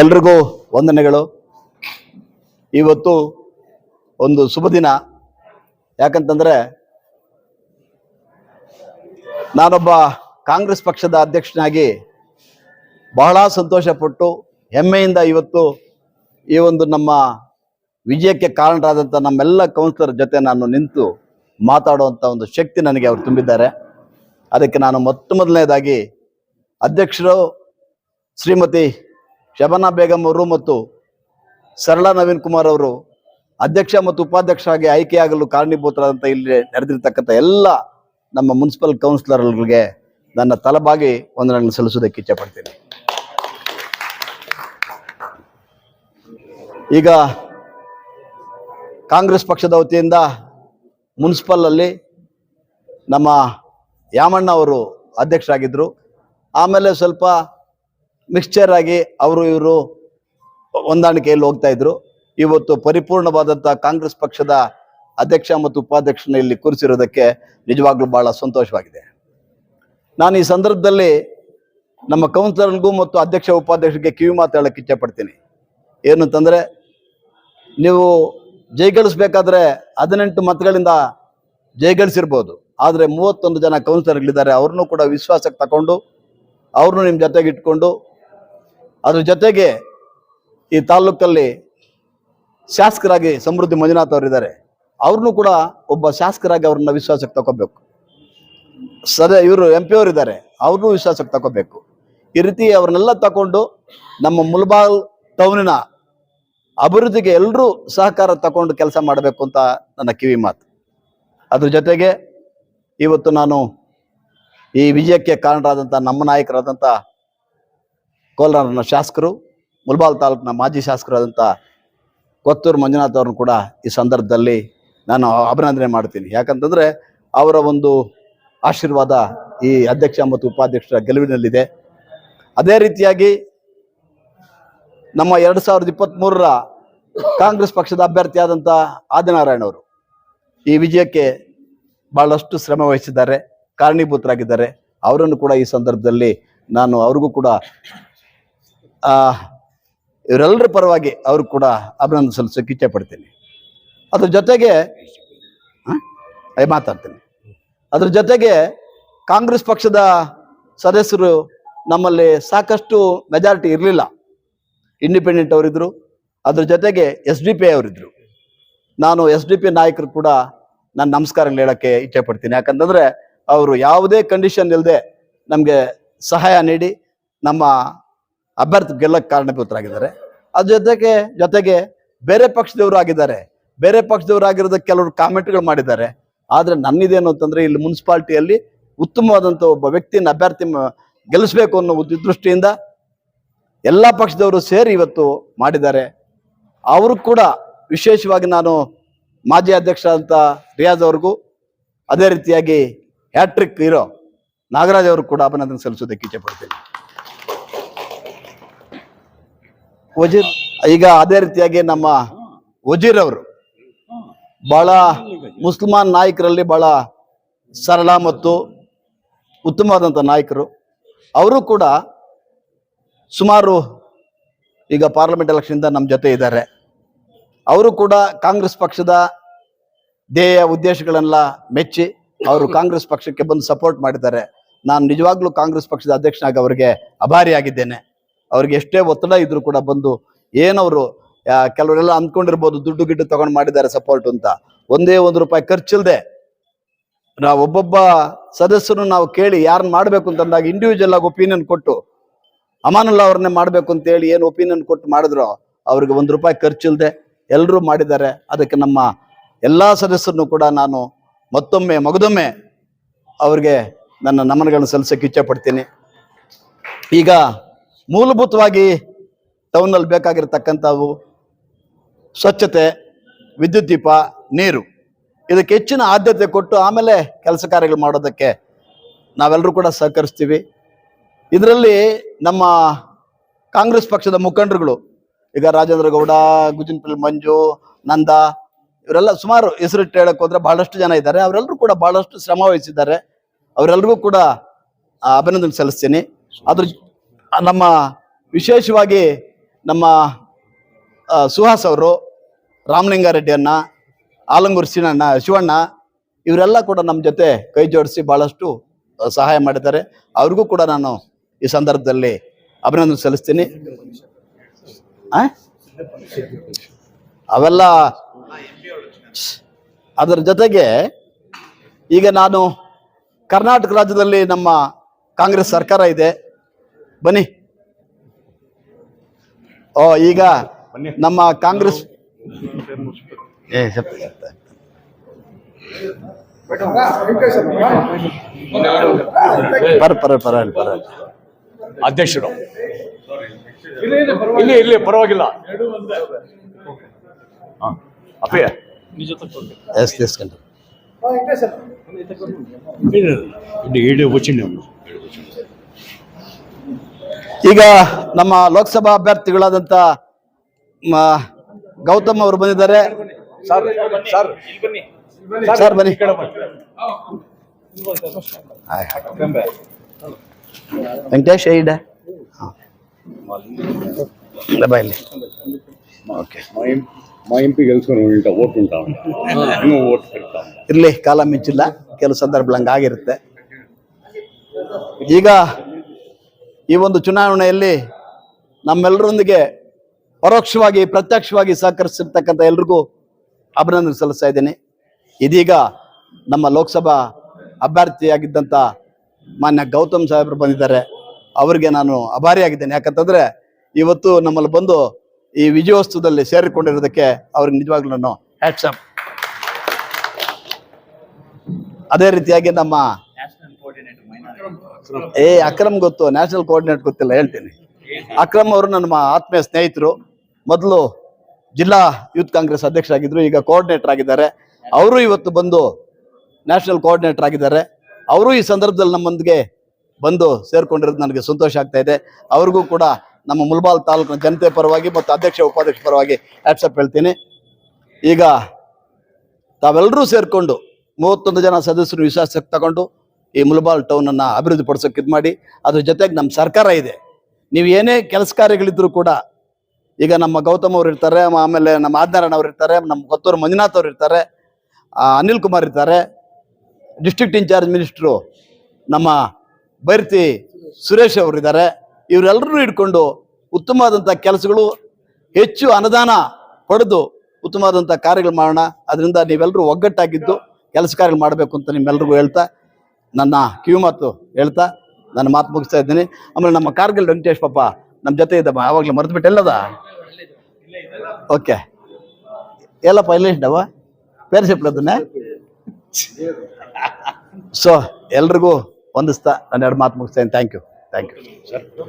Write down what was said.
ಎಲ್ರಿಗೂ ವಂದನೆಗಳು. ಇವತ್ತು ಒಂದು ಶುಭ ದಿನ. ಯಾಕಂತಂದ್ರೆ ನಾನೊಬ್ಬ ಕಾಂಗ್ರೆಸ್ ಪಕ್ಷದ ಅಧ್ಯಕ್ಷನಾಗಿ ಬಹಳ ಸಂತೋಷಪಟ್ಟು ಹೆಮ್ಮೆಯಿಂದ ಇವತ್ತು ಈ ಒಂದು ನಮ್ಮ ವಿಜಯಕ್ಕೆ ಕಾರಣರಾದಂಥ ನಮ್ಮೆಲ್ಲ ಕೌನ್ಸಿಲರ್ ಜೊತೆ ನಾನು ನಿಂತು ಮಾತಾಡುವಂಥ ಒಂದು ಶಕ್ತಿ ನನಗೆ ಅವರು ತುಂಬಿದ್ದಾರೆ. ಅದಕ್ಕೆ ನಾನು ಮೊತ್ತ ಮೊದಲನೇದಾಗಿ ಅಧ್ಯಕ್ಷರು ಶ್ರೀಮತಿ ಶಬನಾ ಬೇಗಂ ಅವರು ಮತ್ತು ಸರಳಾ ನವೀನ್ ಕುಮಾರ್ ಅವರು ಅಧ್ಯಕ್ಷ ಮತ್ತು ಉಪಾಧ್ಯಕ್ಷರಾಗಿ ಆಯ್ಕೆಯಾಗಲು ಕಾರಣೀಭೂತರಾದಂಥ ಇಲ್ಲಿ ನಡೆದಿರ್ತಕ್ಕಂಥ ಎಲ್ಲ ನಮ್ಮ ಮುನ್ಸಿಪಲ್ ಕೌನ್ಸಿಲರ್ಗಳಿಗೆ ನನ್ನ ತಲಬಾಗಿ ವಂದನೆಗಳನ್ನು ಸಲ್ಲಿಸೋದಕ್ಕೆ ಇಚ್ಛೆಪಡ್ತೀನಿ ಈಗ ಕಾಂಗ್ರೆಸ್ ಪಕ್ಷದ ವತಿಯಿಂದ ಮುನ್ಸಿಪಲ್ ಅಲ್ಲಿ ನಮ್ಮ ಯಾಮಣ್ಣ ಅವರು ಅಧ್ಯಕ್ಷರಾಗಿದ್ದರು. ಆಮೇಲೆ ಸ್ವಲ್ಪ ಮಿಕ್ಸ್ಚರ್ ಆಗಿ ಅವರು ಇವರು ಹೊಂದಾಣಿಕೆಯಲ್ಲಿ ಹೋಗ್ತಾ ಇದ್ರು. ಇವತ್ತು ಪರಿಪೂರ್ಣವಾದಂತಹ ಕಾಂಗ್ರೆಸ್ ಪಕ್ಷದ ಅಧ್ಯಕ್ಷ ಮತ್ತು ಉಪಾಧ್ಯಕ್ಷನ ಇಲ್ಲಿ ಕೂರಿಸಿರೋದಕ್ಕೆ ನಿಜವಾಗ್ಲೂ ಬಹಳ ಸಂತೋಷವಾಗಿದೆ. ನಾನು ಈ ಸಂದರ್ಭದಲ್ಲಿ ನಮ್ಮ ಕೌನ್ಸಿಲರ್ಗೂ ಮತ್ತು ಅಧ್ಯಕ್ಷ ಉಪಾಧ್ಯಕ್ಷರಿಗೆ ಕಿವಿ ಮಾತು ಹೇಳಕ್ಕೆ ಇಚ್ಛೆ ಪಡ್ತೀನಿ ಏನು ಅಂತಂದ್ರೆ, ನೀವು ಜಯಗಳಿಸ್ಬೇಕಾದ್ರೆ ಹದಿನೆಂಟು ಮತಗಳಿಂದ ಜಯಗಳಿಸಿರ್ಬೋದು ಆದರೆ ಮೂವತ್ತೊಂದು ಜನ ಕೌನ್ಸಿಲರ್ಗಳಿದ್ದಾರೆ, ಅವ್ರನ್ನೂ ಕೂಡ ವಿಶ್ವಾಸಕ್ಕೆ ತಗೊಂಡು ಅವ್ರನ್ನೂ ನಿಮ್ಮ ಜೊತೆಗೆ ಇಟ್ಕೊಂಡು ಅದ್ರ ಜೊತೆಗೆ ಈ ತಾಲೂಕಲ್ಲಿ ಶಾಸಕರಾಗಿ ಸಮೃದ್ಧಿ ಮಂಜುನಾಥ್ ಅವರಿದ್ದಾರೆ. ಅವ್ರನ್ನೂ ಕೂಡ ಒಬ್ಬ ಶಾಸಕರಾಗಿ ಅವ್ರನ್ನ ವಿಶ್ವಾಸಕ್ಕೆ ತಗೋಬೇಕು ಸದ ಇವರು ಎಂ ಪಿ ಅವರಿದ್ದಾರೆ ಅವ್ರನ್ನೂ ವಿಶ್ವಾಸಕ್ಕೆ ತಗೋಬೇಕು ಈ ರೀತಿ ಅವ್ರನ್ನೆಲ್ಲ ತಗೊಂಡು ನಮ್ಮ ಮುಲ್ಬಾಲ್ ಟೌನಿನ ಅಭಿವೃದ್ಧಿಗೆ ಎಲ್ಲರೂ ಸಹಕಾರ ತಗೊಂಡು ಕೆಲಸ ಮಾಡಬೇಕು ಅಂತ ನನ್ನ ಕಿವಿ ಮಾತು. ಅದ್ರ ಜೊತೆಗೆ ಇವತ್ತು ನಾನು ಈ ವಿಜಯಕ್ಕೆ ಕಾರಣರಾದಂಥ ನಮ್ಮ ನಾಯಕರಾದಂಥ ಕೋಲಾರನ ಶಾಸಕರು, ಮುಲ್ಬಾಲ್ ತಾಲೂಕಿನ ಮಾಜಿ ಶಾಸಕರಾದಂಥ ಕೊತ್ತೂರು ಮಂಜುನಾಥ್ ಅವ್ರನ್ನ ಕೂಡ ಈ ಸಂದರ್ಭದಲ್ಲಿ ನಾನು ಅಭಿನಂದನೆ ಮಾಡ್ತೀನಿ. ಯಾಕಂತಂದರೆ ಅವರ ಒಂದು ಆಶೀರ್ವಾದ ಈ ಅಧ್ಯಕ್ಷ ಮತ್ತು ಉಪಾಧ್ಯಕ್ಷರ ಗೆಲುವಿನಲ್ಲಿದೆ. ಅದೇ ರೀತಿಯಾಗಿ ನಮ್ಮ ಎರಡು ಸಾವಿರದ ಇಪ್ಪತ್ತ್ಮೂರರ ಕಾಂಗ್ರೆಸ್ ಪಕ್ಷದ ಅಭ್ಯರ್ಥಿಯಾದಂಥ ಆದಿನಾರಾಯಣ ಅವರು ಈ ವಿಜಯಕ್ಕೆ ಭಾಳಷ್ಟು ಶ್ರಮ ವಹಿಸಿದ್ದಾರೆ, ಕಾರಣೀಭೂತರಾಗಿದ್ದಾರೆ. ಅವರನ್ನು ಕೂಡ ಈ ಸಂದರ್ಭದಲ್ಲಿ ನಾನು ಅವ್ರಿಗೂ ಕೂಡ ಇವರೆಲ್ಲರ ಪರವಾಗಿ ಅವರು ಕೂಡ ಅಭಿನಂದನೆ ಸಲ್ಲಿಸೋಕೆ ಇಚ್ಛೆ ಪಡ್ತೀನಿ. ಅದ್ರ ಜೊತೆಗೆ ಮಾತಾಡ್ತೀನಿ. ಅದ್ರ ಜೊತೆಗೆ ಕಾಂಗ್ರೆಸ್ ಪಕ್ಷದ ಸದಸ್ಯರು ನಮ್ಮಲ್ಲಿ ಸಾಕಷ್ಟು ಮೆಜಾರಿಟಿ ಇರಲಿಲ್ಲ. ಇಂಡಿಪೆಂಡೆಂಟ್ ಅವರಿದ್ದರು ಅದ್ರ ಜೊತೆಗೆ ಎಸ್ ಡಿ ಪಿ ಅವರಿದ್ದರು ನಾನು ಎಸ್ ಡಿ ಪಿ ನಾಯಕರು ಕೂಡ ನಾನು ನಮಸ್ಕಾರಗಳು ಹೇಳೋಕ್ಕೆ ಇಚ್ಛೆ ಪಡ್ತೀನಿ. ಯಾಕಂತಂದರೆ, ಅವರು ಯಾವುದೇ ಕಂಡೀಷನ್ ಇಲ್ಲದೆ ನಮಗೆ ಸಹಾಯ ನೀಡಿ ನಮ್ಮ ಅಭ್ಯರ್ಥಿ ಗೆಲ್ಲಕ್ಕೆ ಕಾರಣಭೂತರಾಗಿದ್ದಾರೆ. ಅದ್ರ ಜೊತೆಗೆ ಜೊತೆಗೆ ಬೇರೆ ಪಕ್ಷದವರು ಆಗಿದ್ದಾರೆ. ಬೇರೆ ಪಕ್ಷದವರು ಆಗಿರೋದಕ್ಕೆ ಕೆಲವರು ಕಾಮೆಂಟ್ಗಳು ಮಾಡಿದ್ದಾರೆ. ಆದರೆ ನನ್ನಿದೇನು ಅಂತಂದ್ರೆ ಇಲ್ಲಿ ಮುನ್ಸಿಪಾಲ್ಟಿಯಲ್ಲಿ ಉತ್ತಮವಾದಂಥ ಒಬ್ಬ ವ್ಯಕ್ತಿಯನ್ನು ಅಭ್ಯರ್ಥಿ ಗೆಲ್ಲಿಸಬೇಕು ಅನ್ನೋ ದೃಷ್ಟಿಯಿಂದ ಎಲ್ಲ ಪಕ್ಷದವರು ಸೇರಿ ಇವತ್ತು ಮಾಡಿದ್ದಾರೆ. ಅವರು ಕೂಡ ವಿಶೇಷವಾಗಿ ನಾನು ಮಾಜಿ ಅಧ್ಯಕ್ಷ ಅಂತ ರಿಯಾಜ್ ಅವ್ರಿಗೂ ಅದೇ ರೀತಿಯಾಗಿ ಹ್ಯಾಟ್ರಿಕ್ ಇರೋ ನಾಗರಾಜ್ ಅವರು ಕೂಡ ಅಭಿನಂದನೆ ಸಲ್ಲಿಸೋದಕ್ಕೆ ಇಚ್ಛೆ ಪಡ್ತೀನಿ. ವಜೀರ್, ಈಗ ಅದೇ ರೀತಿಯಾಗಿ ನಮ್ಮ ವಜೀರ್ ಅವರು ಬಹಳ ಮುಸ್ಲ್ಮಾನ್ ನಾಯಕರಲ್ಲಿ ಬಹಳ ಸರಳ ಮತ್ತು ಉತ್ತಮವಾದಂಥ ನಾಯಕರು. ಅವರು ಕೂಡ ಸುಮಾರು ಈಗ ಪಾರ್ಲಿಮೆಂಟ್ ಎಲೆಕ್ಷನ್ದ ನಮ್ಮ ಜೊತೆ ಇದ್ದಾರೆ. ಅವರು ಕೂಡ ಕಾಂಗ್ರೆಸ್ ಪಕ್ಷದ ಧ್ಯೇಯ ಉದ್ದೇಶಗಳನ್ನೆಲ್ಲ ಮೆಚ್ಚಿ ಅವರು ಕಾಂಗ್ರೆಸ್ ಪಕ್ಷಕ್ಕೆ ಬಂದು ಸಪೋರ್ಟ್ ಮಾಡಿದ್ದಾರೆ. ನಾನು ನಿಜವಾಗ್ಲೂ ಕಾಂಗ್ರೆಸ್ ಪಕ್ಷದ ಅಧ್ಯಕ್ಷನಾಗಿ ಅವರಿಗೆ ಅಭಾರಿಯಾಗಿದ್ದೇನೆ. ಅವ್ರಿಗೆ ಎಷ್ಟೇ ಒತ್ತಡ ಇದ್ರು ಕೂಡ ಬಂದು ಏನವರು ಕೆಲವರೆಲ್ಲ ಅಂದ್ಕೊಂಡಿರ್ಬೋದು ದುಡ್ಡು ಗಿಡ್ಡು ತಗೊಂಡು ಮಾಡಿದ್ದಾರೆ ಸಪೋರ್ಟ್ ಅಂತ. ಒಂದೇ ಒಂದು ರೂಪಾಯಿ ಖರ್ಚಿಲ್ಲದೆ ನಾವು ಒಬ್ಬೊಬ್ಬ ಸದಸ್ಯರು ನಾವು ಕೇಳಿ ಯಾರನ್ನ ಮಾಡಬೇಕು ಅಂತಂದಾಗ ಇಂಡಿವಿಜುವಲ್ ಆಗಿ ಒಪಿನಿಯನ್ ಕೊಟ್ಟು, ಅಮಾನುಲ್ಲಾ ಅವ್ರನ್ನೇ ಮಾಡಬೇಕು ಅಂತ ಹೇಳಿ ಏನು ಒಪಿನಿಯನ್ ಕೊಟ್ಟು ಮಾಡಿದ್ರು ಅವ್ರಿಗೆ ಒಂದು ರೂಪಾಯಿ ಖರ್ಚಿಲ್ಲದೆ ಎಲ್ಲರೂ ಮಾಡಿದ್ದಾರೆ. ಅದಕ್ಕೆ ನಮ್ಮ ಎಲ್ಲ ಸದಸ್ಯರನ್ನು ಕೂಡ ನಾನು ಮತ್ತೊಮ್ಮೆ, ಮಗದೊಮ್ಮೆ ಅವ್ರಿಗೆ ನನ್ನ ನಮನಗಳನ್ನು ಸಲ್ಲಿಸೋಕೆ ಇಚ್ಛೆ ಪಡ್ತೀನಿ. ಈಗ ಮೂಲಭೂತವಾಗಿ ಟೌನಲ್ಲಿ ಬೇಕಾಗಿರ್ತಕ್ಕಂಥವು ಸ್ವಚ್ಛತೆ, ವಿದ್ಯುತ್ ದೀಪ, ನೀರು. ಇದಕ್ಕೆ ಹೆಚ್ಚಿನ ಆದ್ಯತೆ ಕೊಟ್ಟು ಆಮೇಲೆ ಕೆಲಸ ಕಾರ್ಯಗಳು ಮಾಡೋದಕ್ಕೆ ನಾವೆಲ್ಲರೂ ಕೂಡ ಸಹಕರಿಸ್ತೀವಿ. ಇದರಲ್ಲಿ ನಮ್ಮ ಕಾಂಗ್ರೆಸ್ ಪಕ್ಷದ ಮುಖಂಡರುಗಳು, ಈಗ ರಾಜೇಂದ್ರ ಗೌಡ ಗುಜಿನ್ಪಲ್ಲಿ ಮಂಜು, ನಂದ, ಇವರೆಲ್ಲ ಸುಮಾರು ಹೆಸರಿಟ್ಟು ಹೇಳಕ್ಕೆ ಹೋದ್ರೆ ಬಹಳಷ್ಟು ಜನ ಇದ್ದಾರೆ. ಅವರೆಲ್ಲರೂ ಕೂಡ ಬಹಳಷ್ಟು ಶ್ರಮ ವಹಿಸಿದ್ದಾರೆ. ಅವರೆಲ್ಲರಿಗೂ ಕೂಡ ಅಭಿನಂದನೆ ಸಲ್ಲಿಸ್ತೀನಿ. ಅದ್ರ ನಮ್ಮ ವಿಶೇಷವಾಗಿ ನಮ್ಮ ಸುಹಾಸ್ ಅವರು, ರಾಮಲಿಂಗಾರೆಡ್ಡಿಯನ್ನ, ಆಲಂಗೂರು ಶಿವಣ್ಣ ಶಿವಣ್ಣ, ಇವರೆಲ್ಲ ಕೂಡ ನಮ್ಮ ಜೊತೆ ಕೈ ಜೋಡಿಸಿ ಭಾಳಷ್ಟು ಸಹಾಯ ಮಾಡಿದ್ದಾರೆ. ಅವ್ರಿಗೂ ಕೂಡ ನಾನು ಈ ಸಂದರ್ಭದಲ್ಲಿ ಅಭಿನಂದನೆ ಸಲ್ಲಿಸ್ತೀನಿ? ಅವೆಲ್ಲ ಅದರ ಜೊತೆಗೆ ಈಗ ನಾನು ಕರ್ನಾಟಕ ರಾಜ್ಯದಲ್ಲಿ ನಮ್ಮ ಕಾಂಗ್ರೆಸ್ ಸರ್ಕಾರ ಇದೆ. ಬನ್ನಿ. ಓ ಈಗ ನಮ್ಮ ಕಾಂಗ್ರೆಸ್ ಏ. ಪರ ಪರ ಪರ ಪರ. ಅಧ್ಯಕ್ಷರು. ಇಲ್ಲಿ ಇಲ್ಲಿ ಪರವಾಗಿಲ್ಲ. ಹಾ. ಅಪ್ಪಯ್ಯ. ಎಸ್ ಎಸ್ ಇಲ್ಲಿ ಇಡೀ ವಚನ ಈಗ ನಮ್ಮ ಲೋಕಸಭಾ ಅಭ್ಯರ್ಥಿಗಳಾದಂಥ ಮ, ಗೌತಮ್ ಅವರು ಬಂದಿದ್ದಾರೆ ಸರ್ ಸರ್ ಸರ್ ಬನ್ನಿ ವೆಂಕಟೇಶ್ ಐಡ ಬಾಯಲ್ಲಿ ಓಕೆ మా ఎంపీ గెలుచుకొని ఉంటా ఓటు ఉంటా నువ్వు ఓటు పెడతా ಇರಲಿ ಕಾಲ ಮಿಂಚಿಲ್ಲ ಕೆಲವು ಸಂದರ್ಭ ಆಗಿರುತ್ತೆ ಈಗ ಈ ಒಂದು ಚುನಾವಣೆಯಲ್ಲಿ ನಮ್ಮೆಲ್ಲರೊಂದಿಗೆ ಪರೋಕ್ಷವಾಗಿ, ಪ್ರತ್ಯಕ್ಷವಾಗಿ ಸಹಕರಿಸಿರ್ತಕ್ಕಂಥ ಎಲ್ರಿಗೂ ಅಭಿನಂದನೆ ಸಲ್ಲಿಸ್ತಾ ಇದ್ದೀನಿ. ಇದೀಗ ನಮ್ಮ ಲೋಕಸಭಾ ಅಭ್ಯರ್ಥಿಯಾಗಿದ್ದಂಥ ಮಾನ್ಯ ಗೌತಮ್ ಸಾಹೇಬರು ಬಂದಿದ್ದಾರೆ. ಅವರಿಗೆ ನಾನು ಅಭಾರಿಯಾಗಿದ್ದೇನೆ. ಯಾಕಂತಂದ್ರೆ ಇವತ್ತು ನಮ್ಮಲ್ಲಿ ಬಂದು ಈ ವಿಜಯೋತ್ಸವದಲ್ಲಿ ಸೇರಿಕೊಂಡಿರೋದಕ್ಕೆ ಅವ್ರಿಗೆ ನಿಜವಾಗ್ಲೂ ನಾನು ಹ್ಯಾಟ್ಸಪ್ ಅದೇ ರೀತಿಯಾಗಿ ನಮ್ಮ ಏ, ಅಕ್ರಮ್ ಗೊತ್ತು. ನ್ಯಾಷನಲ್ ಕೋಆರ್ಡಿನೇಟ್ ಗೊತ್ತಿಲ್ಲ, ಹೇಳ್ತೀನಿ. ಅಕ್ರಮ್ ಅವರು ನಮ್ಮ ಆತ್ಮೀಯ ಸ್ನೇಹಿತರು. ಮೊದಲು ಜಿಲ್ಲಾ ಯೂತ್ ಕಾಂಗ್ರೆಸ್ ಅಧ್ಯಕ್ಷರಾಗಿದ್ರು, ಈಗ ಕೋಆರ್ಡಿನೇಟರ್ ಆಗಿದ್ದಾರೆ. ಅವರು ಇವತ್ತು ಬಂದು ನ್ಯಾಷನಲ್ ಕೋಆರ್ಡಿನೇಟರ್ ಆಗಿದ್ದಾರೆ. ಅವರು ಈ ಸಂದರ್ಭದಲ್ಲಿ ನಮ್ಮೊಂದಿಗೆ ಬಂದು ಸೇರ್ಕೊಂಡಿರೋದು ನನಗೆ ಸಂತೋಷ ಆಗ್ತಾ ಇದೆ. ಅವ್ರಿಗೂ ಕೂಡ ನಮ್ಮ ಮುಲ್ಬಾಲ್ ತಾಲೂಕಿನ ಜನತೆ ಪರವಾಗಿ ಮತ್ತು ಅಧ್ಯಕ್ಷ, ಉಪಾಧ್ಯಕ್ಷ ಪರವಾಗಿ ಆಟ್ಸಪ್ ಹೇಳ್ತೀನಿ. ಈಗ ತಾವೆಲ್ಲರೂ ಸೇರಿಕೊಂಡು ಮೂವತ್ತೊಂದು ಜನ ಸದಸ್ಯರು ವಿಶ್ವಾಸಕ್ಕೆ ತಗೊಂಡು ಈ ಮುಲಬಾಲ್ ಟೌನನ್ನು ಅಭಿವೃದ್ಧಿ ಪಡಿಸೋಕೆ ಇದು ಮಾಡಿ. ಅದ್ರ ಜೊತೆಗೆ ನಮ್ಮ ಸರ್ಕಾರ ಇದೆ. ನೀವು ಏನೇ ಕೆಲಸ ಕಾರ್ಯಗಳಿದ್ರು ಕೂಡ, ಈಗ ನಮ್ಮ ಗೌತಮ್ ಅವ್ರು ಇರ್ತಾರೆ, ಆಮೇಲೆ ನಮ್ಮ ಆದ್ನಾರಾಯಣ ಅವ್ರು ಇರ್ತಾರೆ, ನಮ್ಮ ಕೊತ್ತೂರು ಮಂಜುನಾಥ್ ಅವ್ರು ಇರ್ತಾರೆ ಅನಿಲ್ ಕುಮಾರ್ ಇರ್ತಾರೆ. ಡಿಸ್ಟ್ರಿಕ್ಟ್ ಇನ್ಚಾರ್ಜ್ ಮಿನಿಸ್ಟ್ರು ನಮ್ಮ ಬೈರ್ತಿ ಸುರೇಶ್ ಅವರು ಇದ್ದಾರೆ. ಇವರೆಲ್ಲರೂ ಇಟ್ಕೊಂಡು ಉತ್ತಮವಾದಂಥ ಕೆಲಸಗಳು, ಹೆಚ್ಚು ಅನುದಾನ ಪಡೆದು ಉತ್ತಮವಾದಂಥ ಕಾರ್ಯಗಳು ಮಾಡೋಣ. ಅದರಿಂದ ನೀವೆಲ್ಲರೂ ಒಗ್ಗಟ್ಟಾಗಿದ್ದು ಕೆಲಸ ಕಾರ್ಯಗಳು ಮಾಡಬೇಕು ಅಂತ ನಿಮ್ಮೆಲ್ರಿಗೂ ಹೇಳ್ತಾ ನನ್ನ ಕಿವಿ ಮಾತು ಹೇಳ್ತಾ ನನ್ನ ಮಾತು ಮುಗಿಸ್ತಾ ಇದ್ದೀನಿ. ಆಮೇಲೆ ನಮ್ಮ ಕಾರ್ಗಿಲ್ ವೆಂಕಟೇಶ್ ಪಾಪ ನಮ್ಮ ಜೊತೆ ಇದ್ದಮ್ಮ ಆವಾಗಲೇ ಮರೆತುಬಿಟ್ಟು, ಎಲ್ಲದ? ಓಕೆ ಎಲ್ಲಪ್ಪ, ಎಲ್ಲ ಇಷ್ಟವ ಪೇರ್ ಅದನ್ನೇ ಸೊ ಎಲ್ರಿಗೂ ಒಂದಿಸ್ತಾ ನಾನು ಎರಡು ಮಾತು ಮುಗಿಸ್ತೇನೆ ಥ್ಯಾಂಕ್ ಯು ಥ್ಯಾಂಕ್ ಯು